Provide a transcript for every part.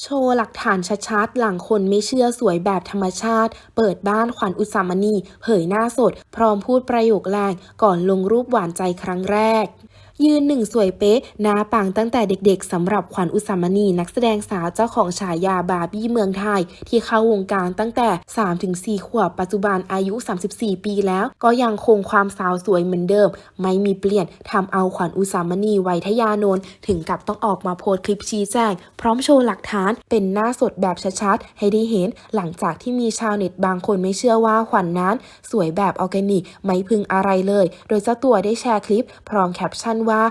โชว์หลักฐานชัดๆ หลังคนไม่เชื่อสวยแบบธรรมชาติ เปิดบ้านขวัญอุสามณี เผยหน้าสด พร้อมพูดประโยคแรงก่อนลงรูปหวานใจครั้งแรกยืนหนึ่งสวยเป๊ะหน้าปังตั้งแต่เด็กๆสำหรับขวัญอุสามณีนักแสดงสาวเจ้าของฉายาบาร์บี้เมืองไทย ที่เข้าวงการตั้งแต่ 3-4 ขวบปัจจุบันอายุ 34 ปีแล้ว ก็ยังคงความสาวสวยเหมือนเดิม ไม่มีเปลี่ยนทำเอาขวัญอุสามณีไวยทยานนท์ถึงกับต้องออกมาโพสคลิปชี้แจง พร้อมโชว์หลักฐานเป็นหน้าสดแบบชัดๆให้ได้เห็น หลังจากที่มีชาวเน็ตบางคนไม่เชื่อว่าขวัญนนั้น สวยแบบออร์แกนิกไม่พึงอะไรเลย โดยเจ้าตัวได้แชร์คลิป พร้อมแคปชั่นว่า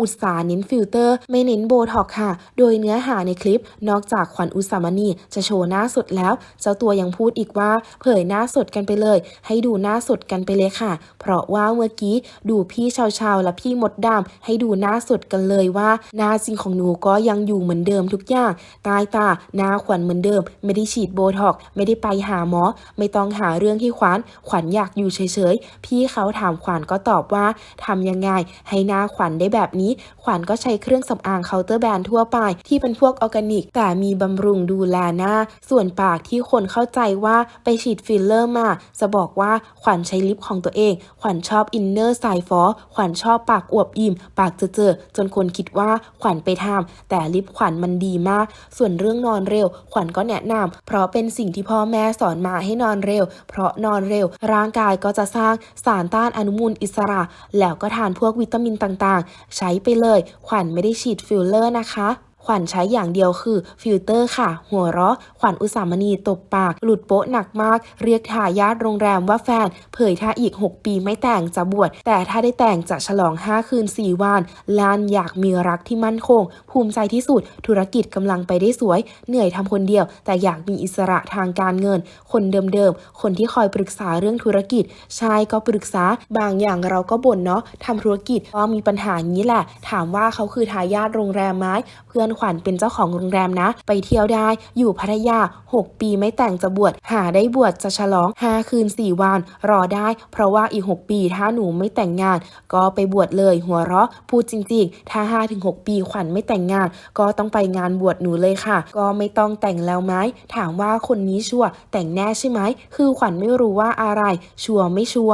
อุตสาห์เน้นฟิลเตอร์ไม่เน้นโบท็อกค่ะ โดยเนื้อหาในคลิป นอกจากขวัญอุสามณีจะโชว์หน้าสดแล้ว เจ้าตัวยังพูดอีกว่าเผยหน้าสดกันไปเลย ให้ดูหน้าสดกันไปเลยค่ะ เพราะว่าเมื่อกี้ดูพี่ชาวชาวๆและพี่มดดำให้ดูหน้าสดกันเลยว่า หน้าจริงของหนูก็ยังอยู่เหมือนเดิมทุกอย่างตายตาหน้าขวัญเหมือนเดิม ไม่ได้ฉีดโบท็อกไม่ได้ไปหาหมอ ไม่ต้องหาเรื่องที่ขวัญขวัญอยากอยู่เฉยๆพี่เขาถามขวัญก็ตอบว่าทำยังไงให้หน้าขวัญได้แบบนี้ ขวัญก็ใช้เครื่องสำอางเคาน์เตอร์แบรนด์ทั่วไป ที่เป็นพวกออร์แกนิก แต่มีบำรุงดูแลหน้า ส่วนปากที่คนเข้าใจว่าไปฉีดฟิลเลอร์มา จะบอกว่าขวัญใช้ลิปของตัวเอง ขวัญชอบอินเนอร์สายฟอขวัญชอบปากอวบอิ่ม ปากเจอเจอๆจนคนคิดว่าขวัญไปทำแต่ลิปขวัญมันดีมาก ส่วนเรื่องนอนเร็ว ขวัญก็แนะนำเพราะเป็นสิ่งที่พ่อแม่สอนมาให้นอนเร็ว เพราะนอนเร็ว ร่างกายก็จะสร้างสารต้านอนุมูลอิสระ แล้วก็ทานพวกวิตามินต่างๆใช้ไปเลย ขวัญไม่ได้ฉีดฟิลเลอร์นะคะ ขวัญใช้อย่างเดียวคือฟิลเตอร์ค่ะ หัวเราะ ขวัญอุสามณีตบปาก หลุดโป๊ะหนักมาก เรียกทายาทโรงแรมว่าแฟน เผยถ้าอีก 6 ปีไม่แต่งจะบวช แต่ถ้าได้แต่งจะฉลอง 5 คืน 4 วันลานอยากมีรักที่มั่นคง ภูมิใจที่สุด ธุรกิจกำลังไปได้สวย เหนื่อยทำคนเดียว แต่อยากมีอิสระทางการเงิน คนเดิมๆ คนที่คอยปรึกษาเรื่องธุรกิจ ชายก็ปรึกษา บางอย่างเราก็บ่นเนาะทำธุรกิจก็มีปัญหานี้แหละ ถามว่าเขาคือทายาทโรงแรมไหมเพื่อนขวัญเป็นเจ้าของโรงแรมนะ ไปเที่ยวได้อยู่พัทยา 6 ปีไม่แต่งจะบวชหาได้บวชจะฉลอง 5 คืน 4 วัน รอได้ เพราะว่าอีก 6 ปีถ้าหนูไม่แต่งงาน ก็ไปบวชเลยหัวเราะ พูดจริงๆ ถ้า 5-6 ปีขวัญไม่แต่งงาน ก็ต้องไปงานบวชหนูเลยค่ะ ก็ไม่ต้องแต่งแล้วไหมถามว่าคนนี้ชัวแต่งแน่ใช่ไหมคือขวัญไม่รู้ว่าอะไร ชัวไม่ชัว